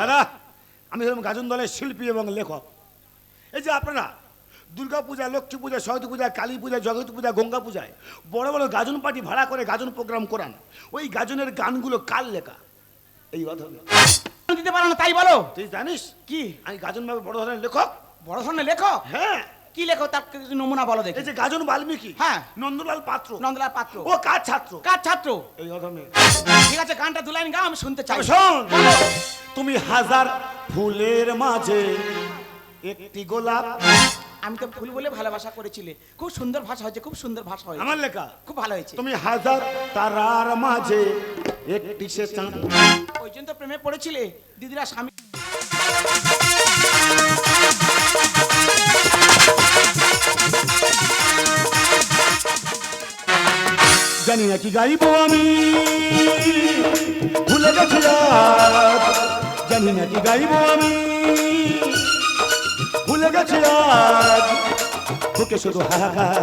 দাদা আমি হলাম গাজন দলের শিল্পী এবং লেখক। এই যে আপনারা দুর্গা পূজা লক্ষ্মী পূজা সরস্বতী পূজা কালী পূজা জগতী পূজা গঙ্গা পূজায় বড় বড় গাজন পার্টি ভাড়া করে গাজন প্রোগ্রাম করান। ওই গাজনের গানগুলো কাল লেখা? এই কথা দিতে পারো না তাই বলো। তুই জানিস কি? আমি গাজন ভাবে বড় ধরনের লেখক। বড় ধরনের লেখক? হ্যাঁ। কি লেখো তার কিছু নমুনা বলো দেখি। এই যে গাজন বাল্মীকি। হ্যাঁ। নন্দলাল পাত্র। নন্দলাল পাত্র। ও কার ছাত্র? কার ছাত্র? এই অধমে ঠিক আছে গানটা দুলাইন গাও আমি শুনতে চাই। শোন। তুমি হাজার ফুলের মাঝে একটি গোলাপ। আমি তো ফুল বলে ভালোবাসা করেছিলে। খুব সুন্দর ভাষা হয়েছে খুব সুন্দর ভাষা হয়েছে। আমার লেখা? খুব ভালো হয়েছে। তুমি হাজার তারার মাঝে একটি সে চাঁদ ওই জন্য তো প্রেমে পড়েছিলে। দিদিরা স্বামী জানি না কি গাইবো আমি। ভুলে গেছি আজ। জানি না কি গাইবো আমি। ভুলে গেছি আজ বুকে শুধু হাহাকার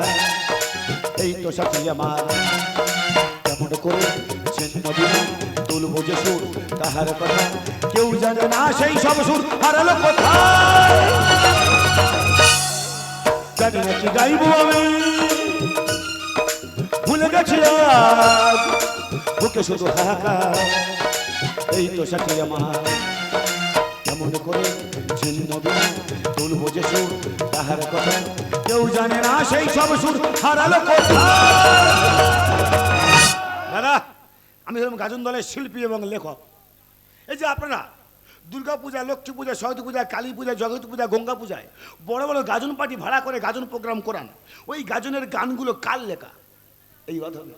এই তো সাথী আমার। কেমন করে তুলবো যে সুর তাহার কথা কেউ জানে না, সেই সব সুর। হারালো কোথায়? আমি? ভুলে গেছি আজ। বুকে শুধু হাহাকার। এই তো আমার। কেমন করে যে সুর, তাহার কথা কেউ জানে না, সেই সব সুর হারালো কোথায়? দাদা, আমি হলাম গাজন দলের শিল্পী এবং লেখক। এই যে আপনারা দুর্গা পূজা, লক্ষ্মী পূজা, সরস্বতী পূজা, কালী পূজা, জগতী পূজা, গঙ্গা পূজায় বড় বড় গাজন পার্টি ভাড়া করে গাজন প্রোগ্রাম করান। ওই গাজনের গানগুলো কার লেখা? এই অধমে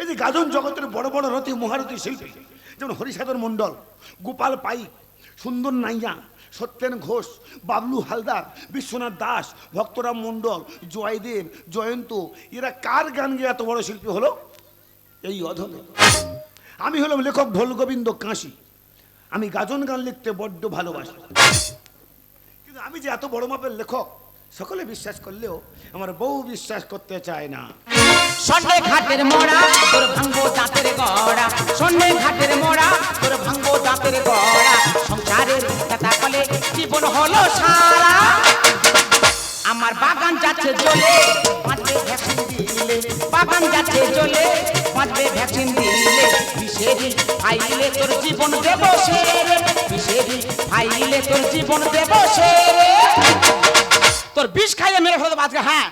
এই যে গাজন জগতের বড় বড় রথী, মহারথী শিল্পী, যেমন হরিসাধন মণ্ডল, গোপাল পাইক, সুন্দর নাইয়া, সত্যেন ঘোষ, বাবলু হালদার, বিশ্বনাথ দাস, ভক্তরাম মণ্ডল, জয়দেব, জয়ন্ত, এরা কার গান গিয়ে এত বড় শিল্পী হলো? এই অধমে। আমি হলাম লেখক ঢোল গোবিন্দ কাশি আমি গাজন গান লিখতে বড্ড ভালোবাসি। কিন্তু আমি যে এত বড় মাপের লেখক, সকলে বিশ্বাস করলেও আমার বউ বিশ্বাস করতে চায় না। সন্ধ্যে ঘাটের মোড়া তোর ভাঙ্গো দাঁতের গড়া। সন্ধ্যে ঘাটের মোড়া তোর ভাঙ্গো দাঁতের গড়া। সংসারের কথা কলে জীবন হলো সারা। আমার বাগান যাচ্ছে জ্বলে বাগান যাচ্ছে জ্বলে ভ্যাকসিন দিলে? বিষেরি তোর জীবন দেব বিষেরি তোর জীবন দেব তোর বিষ খাইয়ে মেরে ফেলে দেবো আজকে হ্যাঁ।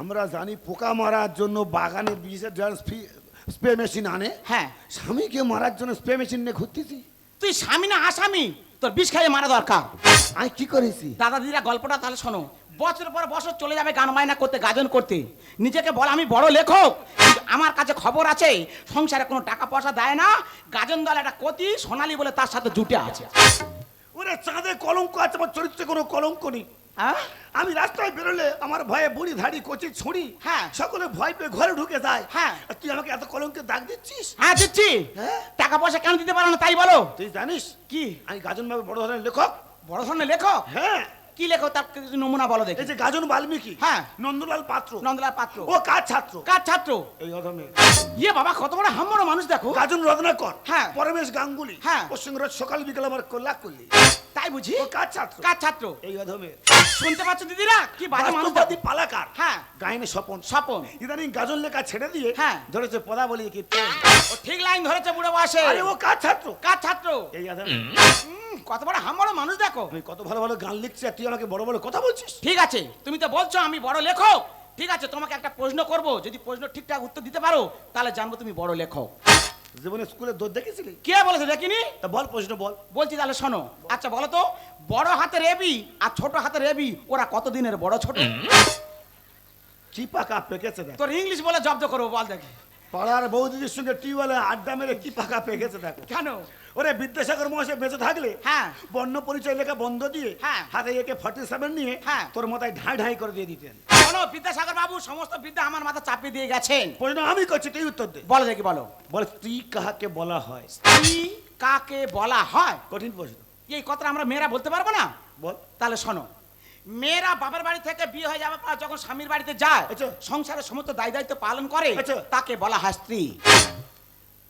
আমরা জানি পোকা মারার জন্য বাগানে বিষের স্প্রে মেশিন আনে। হ্যাঁ। স্বামীকে মারার জন্য স্প্রে মেশিন নিয়ে ঘুরতেছি। তুই স্বামী না আসামি তোর বিষ খাইয়ে মারা দরকার। আমি কি করেছি? দাদা দিদিরা গল্পটা তাহলে শোনো। বছর পর বছর চলে যাবে গান মায়না করতে গাজন করতে। নিজেকে বল আমি বড় লেখক আমার কাছে খবর আছে সংসারে কোনো টাকা পয়সা দেয় না গাজন দল একটা কতি সোনালি বলে তার সাথে জুটে আছে। ওরে চাঁদে কলঙ্ক আছে আমার চরিত্রে কোনো কলঙ্ক নেই। হ্যাঁ? আমি রাস্তায় বেরোলে আমার ভয়ে বুড়ি ধাড়ি কচি ছুরি হ্যাঁ। সকলে ভয় পেয়ে ঘরে ঢুকে যায়। হ্যাঁ। তুই আমাকে এত কলঙ্কের দাগ দিচ্ছিস? হ্যাঁ দিচ্ছি। হ্যাঁ। টাকা পয়সা কেন দিতে পারো না তাই বলো। তুই জানিস? কি? আমি গাজন ভাবে বড় ধরনের লেখক। বড় ধরনের লেখক? হ্যাঁ। কি লেখো তার কিছু নমুনা বলো দেখি। এই যে গাজন বাল্মীকি হ্যাঁ। নন্দলাল পাত্র নন্দলাল পাত্র। ও কার ছাত্র? কার ছাত্র? এই অধমে। ইয়ে বাবা কত বড় হাম্মড় মানুষ দেখো। গাজন রত্নাকর হ্যাঁ। পরমেশ গাঙ্গুলি হ্যাঁ। পশ্চিমরাজ সকাল বিকাল আমার কল্যাণ করলি তাই বুঝি? ও কার ছাত্র? কার ছাত্র? এই অধমে। শুনতে পাচ্ছ দিদিরা? কি বাজে মানুষ। বাস্তববাদী পালাকার হ্যাঁ। গায়নে স্বপন। স্বপন। ইদানিং গাজন লেখা ছেড়ে দিয়ে হ্যাঁ। ধরেছে পদা বলি কি ও ঠিক লাইন ধরেছে বুড়ো বয়সে। আরে ও কার ছাত্র? কার ছাত্র? এই হুম, কত বড় হাম্মড় মানুষ দেখো। আমি কত ভালো ভালো গান লিখছি আর তুই আমাকে বড় বড় কথা বলছিস? ঠিক আছে তুমি তো বলছো আমি বড় লেখক। ঠিক আছে তোমাকে একটা প্রশ্ন করব যদি প্রশ্ন ঠিকঠাক উত্তর দিতে পারো তাহলে জানব তুমি বড় লেখক। জীবনে স্কুলে দৌড় দেখেছিলি কে বলেছে দেখিনি? তা বল প্রশ্ন বল। বলছি তাহলে শোনো আচ্ছা বলো তো বড় হাতের এবি আর ছোট হাতের এবি ওরা কত দিনের বড় ছোট? কি পাকা পেকেছে দেখ। তোর ইংলিশ বলে জব্দ করব বল দেখি। পাড়ার বৌদিদির সঙ্গে টিউবওয়েলে আড্ডা মেরে কি পাকা পেকেছে দেখো। কেন? ওরে বিদ্যাসাগর মহাশয় বেঁচে থাকলে হ্যাঁ। বর্ণ পরিচয় লেখা বন্ধ দিয়ে হ্যাঁ। হাতে একে ফর্টি সেভেন নিয়ে হ্যাঁ। তোর মাথায় ঢাই ঢাই করে দিয়ে দিতেন শোনো বিদ্যাসাগর বাবু সমস্ত বিদ্যা আমার মাথা চাপিয়ে দিয়ে গেছেন প্রশ্ন আমি করছি তুই উত্তর দে বলো দেখি বলো বল স্ত্রী কাহাকে বলা হয় স্ত্রী কাকে বলা হয় কঠিন প্রশ্ন এই কথাটা আমরা মেয়েরা বলতে পারব না বল তাহলে শোনো মেয়েরা বাবার বাড়ি থেকে বিয়ে হয়ে যাওয়ার পর যখন স্বামীর বাড়িতে যায় আচ্ছা। সংসারের সমস্ত দায় দায়িত্ব পালন করে আচ্ছা। তাকে বলা হয় স্ত্রী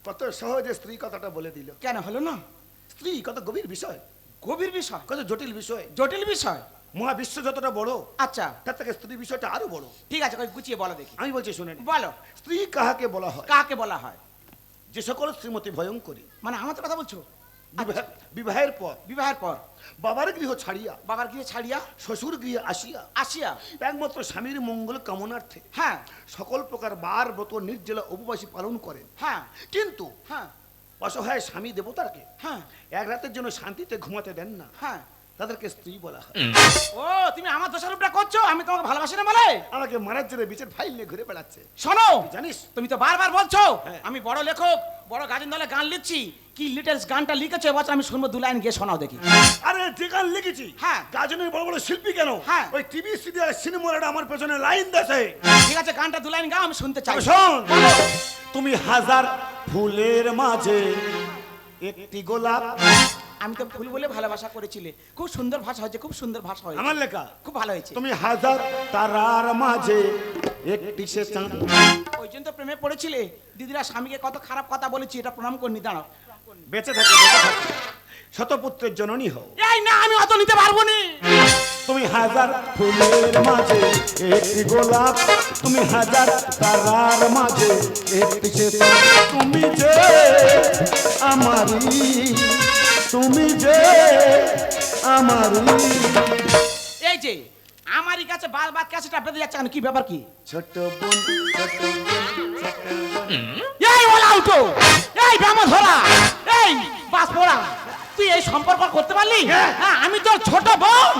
কত সহজে স্ত্রী কথাটা বলে দিল। কেন হলো না? স্ত্রী কত গভীর বিষয়। গভীর বিষয়? কত জটিল বিষয়। জটিল বিষয়? মহাবিশ্ব যতটা বড় আচ্ছা। তার থেকে স্ত্রী বিষয়টা আরও বড়। ঠিক আছে গুছিয়ে বলো দেখি। আমি বলছি শুনেন বলো। স্ত্রী কাহাকে বলা হয়? কাকে বলা হয়? যে সকল শ্রীমতী ভয়ঙ্করী। মানে আমার তো কথা বলছো? বিবাহের পর বিবাহের পর। বাবার গৃহ ছাড়িয়া বাবার গৃহ ছাড়িয়া শ্বশুর গৃহে আসিয়া আসিয়া। একমাত্র স্বামীর মঙ্গল কামনার্থে হ্যাঁ। সকল প্রকার বার ব্রত নির্জলা উপবাসী পালন করেন। হ্যাঁ। কিন্তু হ্যাঁ। অসহায় স্বামী দেবতাকে হ্যাঁ। এক রাতের জন্য শান্তিতে ঘুমাতে দেন না। হ্যাঁ। তাদেরকে স্ত্রী বলা হয়। ও তুমি আমার দোষারোপটা করছ? আমি তোমাকে ভালোবাসি না বলে? আমাকে মারার জন্য বিচার ফাইল নিয়ে ঘুরে বেড়াচ্ছে। শোনো জানিস? তুমি তো বারবার বলছো হ্যাঁ। আমি বড় লেখক বড় গাজন দলে গান লিখছি কি লিটেলস গানটা লিখেছে এবছর আমি শুনব দু লাইন গিয়ে শোনাও দেখি। আরে যে গান লিখেছি হ্যাঁ। গাজনের বড় বড় শিল্পী কেন? হ্যাঁ। ওই টিভি সিরিয়াল সিনেমাটা আমার পেছনে লাইন দেশে ঠিক আছে গানটা দু লাইন গাও আমি শুনতে চাই। শোন। তুমি হাজার ফুলের মাঝে একটি গোলাপ আমি তো ফুল বলে ভালোবাসা করেছিলে। খুব সুন্দর ভাষা হয়েছে খুব সুন্দর ভাষা হয়েছে। আমার লেখা? খুব ভালো হয়েছে। তুমি হাজার তারার মাঝে একটি সে চাঁদ ওই জন্য তো প্রেমে পড়েছিলে। দিদিরা স্বামীকে কত খারাপ কথা বলেছি এটা প্রণাম করনি দাঁড়াও। বেঁচে থাকে বেঁচে থাকে। শতপুত্রের জননী হও। এই না আমি অত নিতে পারব না। তুমি হাজার ফুলের মাঝে একটি গোলাপ। তুমি হাজার তারার মাঝে একটি। তুমি যে আমারি তুমি যে আমার এই যে আমারই কাছে বারবার ক্যাসেটটা বেঁধে যাচ্ছে কেন কি ব্যাপার কি? ছোট বোন এই ওলা উঠো! এই ব্যামো ধরা! এই বাস পড়া! তুই এই সম্পর্ক করতে পারলি? হ্যাঁ। আমি তোর ছোট বোন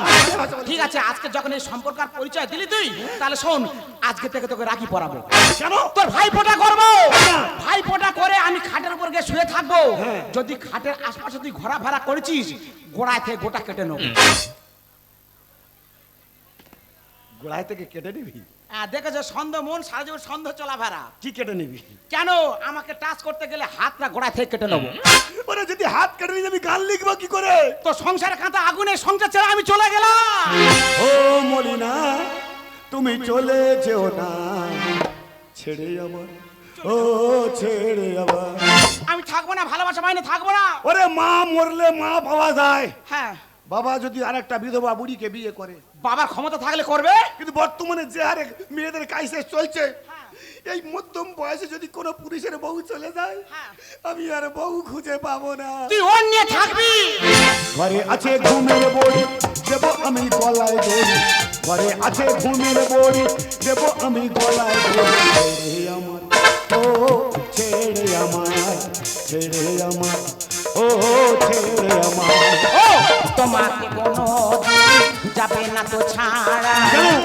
আছে আজকে যখন এই সম্পর্ক আর পরিচয় দিলি তুই তাহলে শোন আজকে থেকে তোকে রাখি পরাবো। কেন? তোর ভাই ফোটা করব। ভাই ফোটা করে আমি খাটের উপর গিয়ে শুয়ে থাকব। যদি খাটের আশপাশে তুই ঘোরাফেরা করেছিস গোড়ায় থেকে গোটা কেটে নেব। গোড়ায় থেকে কেটে নিবি। দেখেছ সন্দেহ মন সারা জীবন সন্দেহ চলাফেরা কি কেটে নিবি? কেন? আমাকে টাচ করতে গেলে হাতটা গোড়া থেকে কেটে নেব। ওরে যদি হাত কেটে নিয়ে আমি গান লিখব কি করে? তো সংসারে কাঁথা আগুনে সংসার ছেড়ে আমি চলে গেলাম। ও মলিনা তুমি চলে যেও না। ছেড়ে আমার ও ছেড়ে আমার আমি থাকব না ভালোবাসা পাইনি থাকব না। ওরে মা মরলে মা পাওয়া যায়। হ্যাঁ। বাবা যদি আরেকটা বিধবা বুড়িকে বিয়ে করে। বাবার ক্ষমতা থাকলে করবে? কিন্তু বর্তমানে যে হারে মেয়েদের কাইসে চলছে এই মধ্যম বয়সে যদি কোনো পুরুষের বউ চলে যায় হ্যাঁ। আমি আর বউ খুঁজে পাবো না। তুই ওর নিয়ে থাকবি। ঘরে আছে ঘুমের বড়ি দেব আমি গলায় দড়ি। ঘরে আছে ঘুমের বড়ি দেব আমি গলায় দড়ি। ছেড়ে আমার ও ছেড়ে আমার ছেড়ে আমার ও ছেড়ে আমার। তোমাকে কোনো যাবে না তো ছাড়া।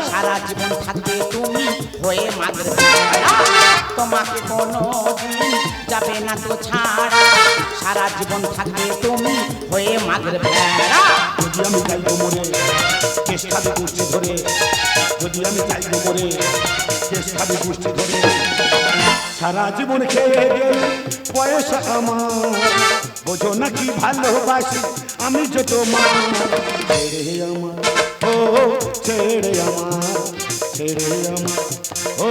সারা জীবন থাকবে তুমি হয়ে মাদের তোমাকে কোনো দিন যাবে না তো ছাড়া। সারা জীবন থাকবে তুমি হয়ে মাদের ভেড়া যদি আমি চাইব কেশ খাবে গোষ্ঠী ধরে। যদি আমি চাইব কেশ খাবে গোষ্ঠী ধরে। সারা জীবন খেয়ে পয়সা আমার। বোঝো নাকি ভালোবাসি আমি যে তোমার, ছেড়ে আমার। ও, ছেড়ে আমার ছেড়ে আমার। ও,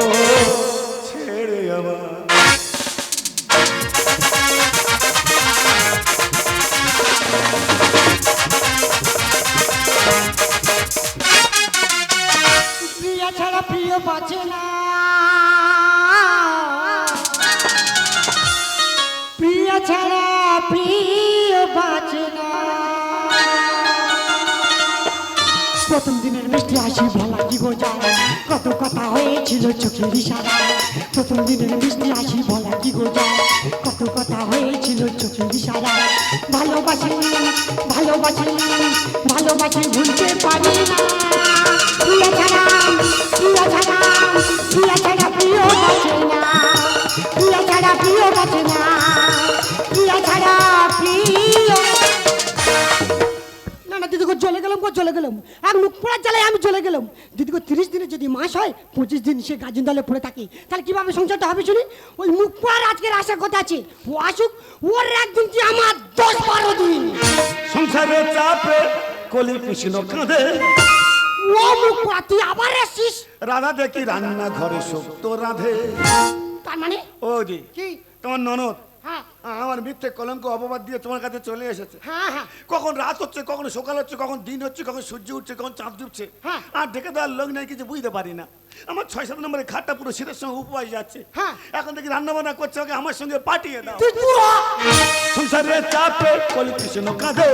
ছেড়ে আমার। প্রিয়া ছাড়া প্রিয় বাঁচে না। দিনের মিষ্টি হাসি ভালা কি গো যায় কত কথা হয়েছিল চোখের ইশারা প্রথম দিনের মিষ্টি হাসি বলা কি গো যায় কত কথা হয়েছিল চোখের ইশারা ভালোবাসি ভালোবাসি ভালোবাসি ভুলতে পারি না। প্রিয়া ছাড়া প্রিয়া ছাড়া, প্রিয়া না। প্রিয়া ছাড়া প্রিয় না। চলে গেলাম গো চলে গেলাম। আর মুখ পোড়ার জ্বালায় আমি চলে গেলাম। যদি দিদিকে তিরিশ দিনে যদি মাস হয় পঁচিশ দিন সে গাজন দলে পড়ে থাকি। তাহলে কীভাবে সংসারটা হবে শুনি? ওই মুখ পোড়ার আজকের আসার কথা আছে। ও আসুক ওর একদিন কি আমার দশ বারো দিন। সংসারে চাপে কলি কৃষ্ণ কাঁধে ও মুখ পোড়া তুই আবার এসছিস? রাধা দেখি রান্না ঘরে শক্ত রাধে। তার মানে? ও জি। কি? তোমার ননদ? আমার মিথ্যে কলঙ্ক অপবাদ দিয়ে তোমার কাছে চলে এসেছে। হ্যাঁ হ্যাঁ। কখন রাত হচ্ছে কখন সকাল হচ্ছে কখন দিন হচ্ছে কখন সূর্য উঠছে কখন চাঁদ ডুবছে হ্যাঁ। আর ঢেকে দেওয়ার লোক নেই কিছু বুঝতে পারি না। আমার ছয় সাত নম্বরের খাটটা পুরো শীতের সঙ্গে উপবাস যাচ্ছে। হ্যাঁ। এখন দেখি রান্না বান্না করছে ওকে আমার সঙ্গে পাঠিয়ে দাও। সংসারের চাপে কলি কৃষ্ণ কাঁধে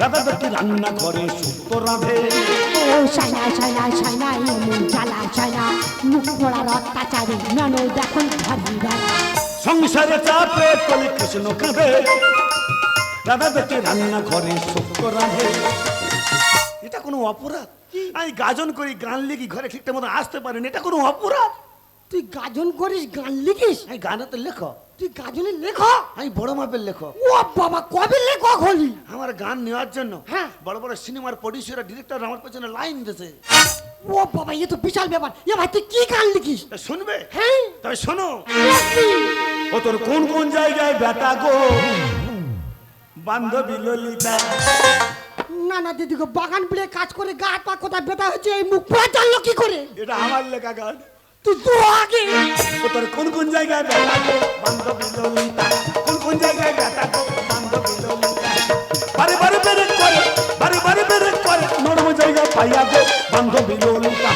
দাদা দেখি রান্না করে সুতো রাঁধে। ও সাইনা সাইনা সাইনা এমন জ্বালা সাইনা মুখ পড়ার অত্যাচারে ননদ এখন ভাবি সংসারে চাপে কলি কৃষ্ণ কাঁধে দাদা দেখি রান্না করে সুতো রাঁধে। এটা কোনো অপরাধ? আমি গাজন করি গান লিখি ঘরে ঠিকঠাক মতো আসতে পারেন। এটা কোনো অপরাধ? তুই গাজন করিস গান লিখিস? আমি গানে তো লেখো। তুই গাজনের লেখক আমি বড় মাপের লেখক ও বাবা কবে লেখক হলি? আমার গান নেওয়ার জন্য হ্যাঁ। বড় বড় সিনেমার প্রডিউসার ডিরেক্টর আমার পেছনে লাইন দিতেছে ও বাবা এ তো বিশাল ব্যাপার। এ ভাই তুই কি গান লিখিস? তা শুনবে? হ্যাঁ। তবে শোনো। ও তোর কোন কোন জায়গায় ব্যথা গো? বান্ধবী ললিতা। না না দিদি গো বাগান পেলে কাজ করে গা হাত পা কোথায় ব্যথা হচ্ছে এই মুখ পুরা জানলো কি করে? এটা আমার লেখা গান। তুই তো আগে। ও তোর কোন কোন জায়গায় ব্যথা গো? বান্ধবী ললিতা। কোন কোন জায়গায় ব্যথা গো? বান্ধবী ললিতা। বারে বারে বেরে করে বারে বারে বেরে করে নরম জায়গা পাইয়া গো বান্ধবী ললিতা।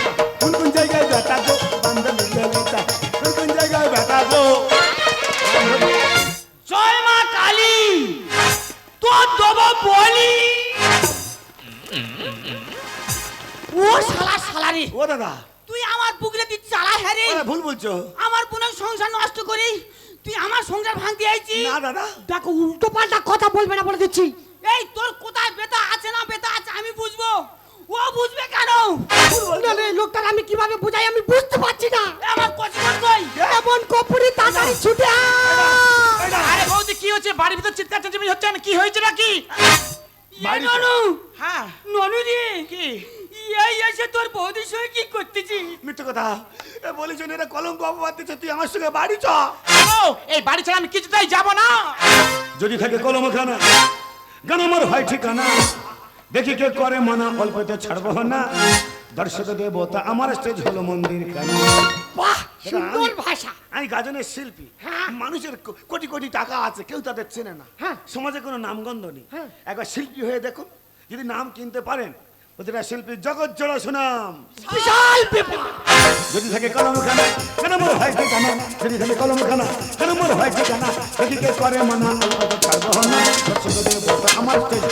কি ননু! হ্যাঁ। ননু রে! কি? এই এসে তোর বৌদির সঙ্গে কি করতেছি? মিথ্যে কথা। এ বলিস এটা কলঙ্ক অপবাদ দিচ্ছে তুই আমার সঙ্গে বাড়ি চ। এই বাড়ি ছাড়া আমি কিছুতেই যাব না। যদি থাকে কলম খানা গান আমার হয় ঠিকানা? দেখি কে করে মানা অল্পতে ছাড়বো না। দর্শক দেবতা আমার স্টেজ হলো মন্দির খানা বাহ! সুন্দর ভাষা। আমি গাজনের শিল্পী। হ্যাঁ। মানুষের কোটি কোটি টাকা আছে কেউ তাদের চেনে না। হ্যাঁ। সমাজে কোনো নামগন্ধ নেই। হ্যাঁ। একবার শিল্পী হয়ে দেখুন যদি নাম কিনতে পারেন প্রতিটা শিল্পীর জগৎ জোড়া সুনাম। বিশাল যদি থাকে কলম খানা কেন মোর হয় ঠিকানা? যদি থাকে কলম খানা কেন মোর হয় ঠিকানা? যদি কে করে মানা ছাড়বো না। আমার স্টেজ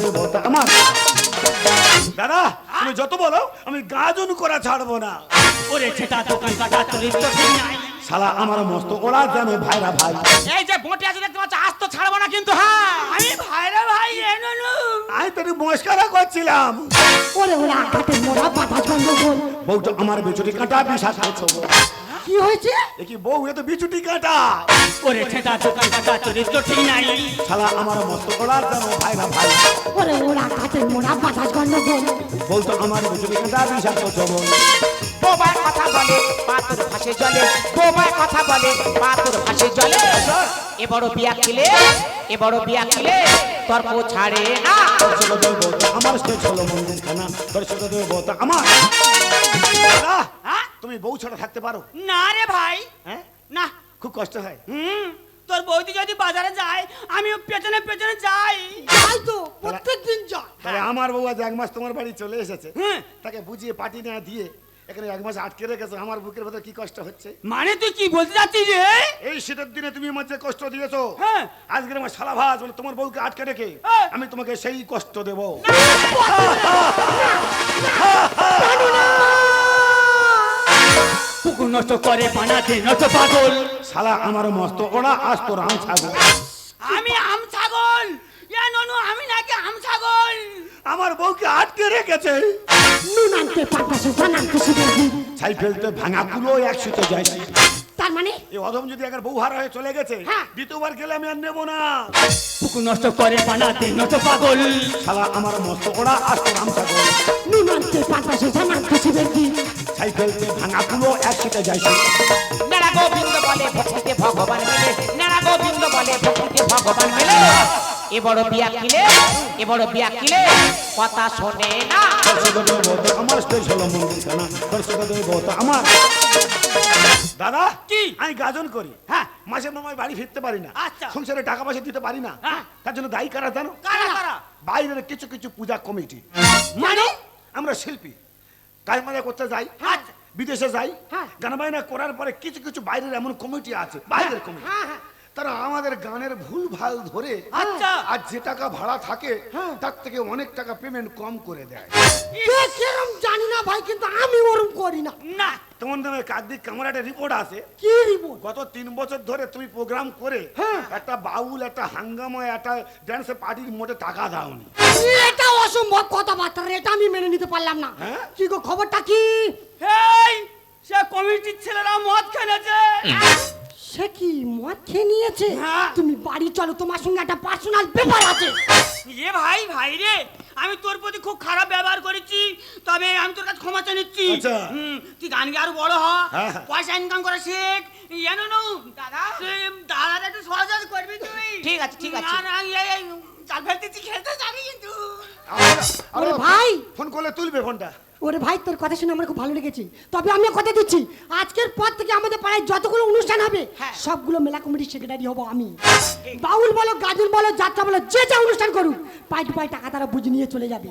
দেবতা আমার। দাদা তুমি যত বলো আমি গাজন করা ছাড়বো না। ওরে ছেটা দোকান কাটা চরিত্র ঠিক নাই। শালা আমার মস্ত ওরা যেন ভাইরা ভাই। এই যে বটে আছে দেখতে পাচ্ছ আজ তো ছাড়বো না কিন্তু হ্যাঁ। আমি ভাইরা ভাই এ আমি তোর মস্কারা করছিলাম। ওরে ওরা আঘাতে মোড়া বাতাস গন্ডগোল বউটা আমার বেচুরি কাটা বিশ্বাস করছ কি হয়েছে? কি বউ এ তো বিচুটি কাটা। ওরে ছেটা দোকান কাটা চরিত্র ঠিক নাই। শালা আমার মস্ত ওরা যেন ভাইরা ভাই। ওরে ওরা আঘাতে মোড়া বাতাস গন্ডগোল বলতো আমার বিচুটি কাটা বিশ্বাস করছ বল বোবায় কথা বলে পাতুর ভাসে জলে। বোবায় কথা বলে পাতুর ভাসে জলে। এ বড় বিয়া খিলে এ বড় বিয়া খিলে তর্ক ছাড়ে না। দর্শক দেবতা আমার স্টেজ হলো মন্দির খানা দর্শক দেবতা আমার? তুমি বউ ছাড়া থাকতে পারো না রে ভাই হ্যাঁ না খুব কষ্ট হয় হুম তোর বৌদি যদি বাজারে যায় আমিও পেছনে পেছনে যাই যাই তো প্রত্যেক দিন যা তাহলে আমার বউ আজ এক মাস তোমার বাড়ি চলে এসেছে হুম। তাকে বুঝিয়ে পাটি না দিয়ে এখানে এক মাস আটকে রেখেছে আমার বুকের ভেতর কি কষ্ট হচ্ছে মানে তুই কি বলতে যাচ্ছিস রে এই শীতের দিনে তুমি আমার যে কষ্ট দিয়েছ হ্যাঁ। আজকের আমার সালা ভাজ বলে তোমার বউকে আটকে রেখে হ্যাঁ। আমি তোমাকে সেই কষ্ট দেব পুকুর নষ্ট করে বানাতে নষ্ট পাগল। শালা আমার মস্ত ওরা আজ তো রাম ছাগল। আমি আম ছাগল। ইয়া ননু আমি নাকি আম ছাগল? আমার বউকে আটকে রেখেছে। নুন আনতে পাতাসে জানাতে শিখে ছাই ফেলতে ভাঙা কুলো একসাথে যাই তার মানে? এই যদি একবার বউ হারা হয়ে চলে গেছে হ্যাঁ। দ্বিতীয়বার গেলে আমি আর নেব না। পুকুর নষ্ট করে বানাতে নষ্ট পাগল। শালা আমার মস্ত ওরা আজ তো রাম ছাগল। নুন আনতে পাতাসে জানাতে শিখে ছাই ফেলতে ভাঙা কুলো একসাথে যাই নেড়া গোবিন্দ বলে ভক্তিতে ভগবান মিলে। নেড়া গোবিন্দ বলে ভক্তিতে ভগবান মিলে। এ বড় বিয়া কিলে এ বড় বিয়া কিলে কথা শোনে না। আমার স্টেজ হলো মন্দিরখানা দর্শক দেবতা আমার। দাদা কি? আমি গাজন করি। হ্যাঁ। মাসের মামায় বাড়ি ফিরতে পারি না। আচ্ছা। সংসারে টাকা পয়সা দিতে পারি না। হ্যাঁ। তার জন্য দায়ী কারা জানো? কারা কারা? বাইরের কিছু কিছু পূজা কমিটি। মানে? আমরা শিল্পী। কাজ মাজা করতে যাই আচ্ছা। বিদেশে যাই হ্যাঁ। গান বাজনা করার পরে কিছু কিছু বাইরের এমন কমিটি আছে বাইরের কমিটি হ্যাঁ, হ্যাঁ। তারা আমাদের গানের ভুল ভালো ধরে আচ্ছা। আর যে টাকা ভাড়া থাকে হ্যাঁ। তার থেকে অনেক টাকা পেমেন্ট কম করে দেয়। কে কিরম জানি না ভাই কিন্তু আমি ওরম করি না। না তোমার নামে কাকদিক কামার একটা রিপোর্ট আছে। কি রিপোর্ট গত তিন বছর ধরে তুমি প্রোগ্রাম করে হ্যাঁ। একটা বাউল একটা হাঙ্গামা একটা ড্যান্সের পার্টির মোটে টাকা দাওনি। এটা অসম্ভব কথাবার্তা এটা আমি মেনে নিতে পারলাম না। হ্যাঁ? কি গো খবরটা কি? হেই সে কমিটির ছেলেরা মদ খেলেছে। সে কি মদ খেয়ে নিয়েছে? হ্যাঁ। তুমি বাড়ি চলো তোমার সঙ্গে একটা পার্সোনাল ব্যাপার আছে। এ ভাই ভাই রে আমি তোর প্রতি খুব খারাপ ব্যবহার করেছি তবে আমি তোর কাছে ক্ষমা চেয়ে নিচ্ছি। আচ্ছা। হুম, তুই গান গিয়ে আরও বড় হ। হ্যাঁ। পয়সা ইনকাম করা শেখ। জানো না দাদা দাদাটা একটু সহযোগ করবি তুই। ঠিক আছে, ঠিক আছে। না না এই এই জাল ফেলতেছি খেলতে যাবি কিন্তু। ওরে ভাই! ফোন করলে তুলবে ফোনটা। ওরে ভাই তোর কথা শুনে আমার খুব ভালো লেগেছে। তবে আমি কথা দিচ্ছি আজকের পর থেকে আমাদের পাড়ায় যতগুলো অনুষ্ঠান হবে হ্যাঁ। সবগুলো মেলা কমিটির সেক্রেটারি হব আমি। বাউল বলো গাজন বলো যাত্রা বলো যে যা অনুষ্ঠান করুক পাই টু পাই টাকা তারা বুঝে নিয়ে চলে যাবে।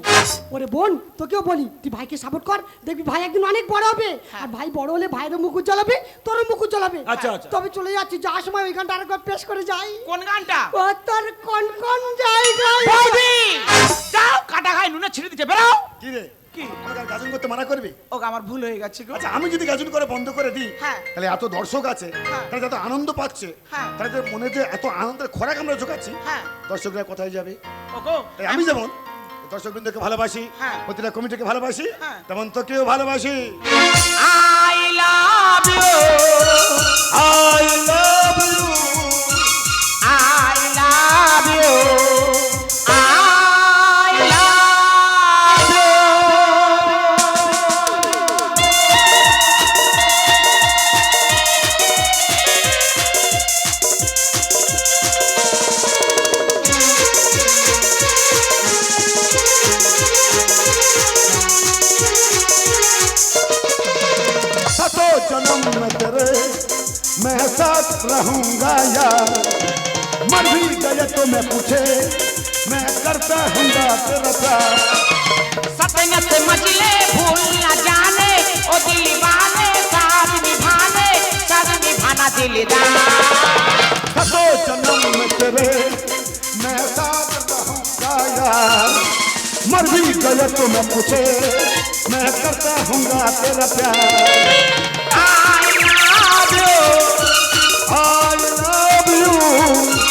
ওরে বোন তোকেও বলি তুই ভাইকে সাপোর্ট কর দেখবি ভাই একদিন অনেক বড় হবে। আর ভাই বড় হলে ভাইয়েরও মুখ জ্বলাবে তোরও মুখ জ্বলাবে আচ্ছা, আচ্ছা। তবে চলে যাচ্ছি যাওয়ার সময় ওই গানটা আরেকবার পেশ করে যাই। কোন গানটা? ও তোর কোন কোন জায়গায় বৌদি! যাও কাটা খাই নুনে ছিঁড়ে দিতে বেরাও কি রে? কি আমাকে গাজন করতে মানা করবে ওকে আমার ভুল হয়ে গেছে গো আচ্ছা আমি যদি গাজন করে বন্ধ করে দিই হ্যাঁ। তাহলে এত দর্শক আছে হ্যাঁ। তাহলে যত আনন্দ পাচ্ছে হ্যাঁ। তাহলে যে মনে যে এত আনন্দের খোরাক আমরা জোগাচ্ছি হ্যাঁ। দর্শকরা কোথায় যাবে আমি যেমন দর্শকবৃন্দকে ভালোবাসি হ্যাঁ। প্রতিটা কমিটিকে ভালোবাসি হ্যাঁ। তেমন তোকেও ভালোবাসি I love you I love you सतो जन्म में तेरे मैं साथ रहूँगा यार। मर भी गए तो मैं पूछे मैं करता हूँगा तेरा प्यार। I love you I love you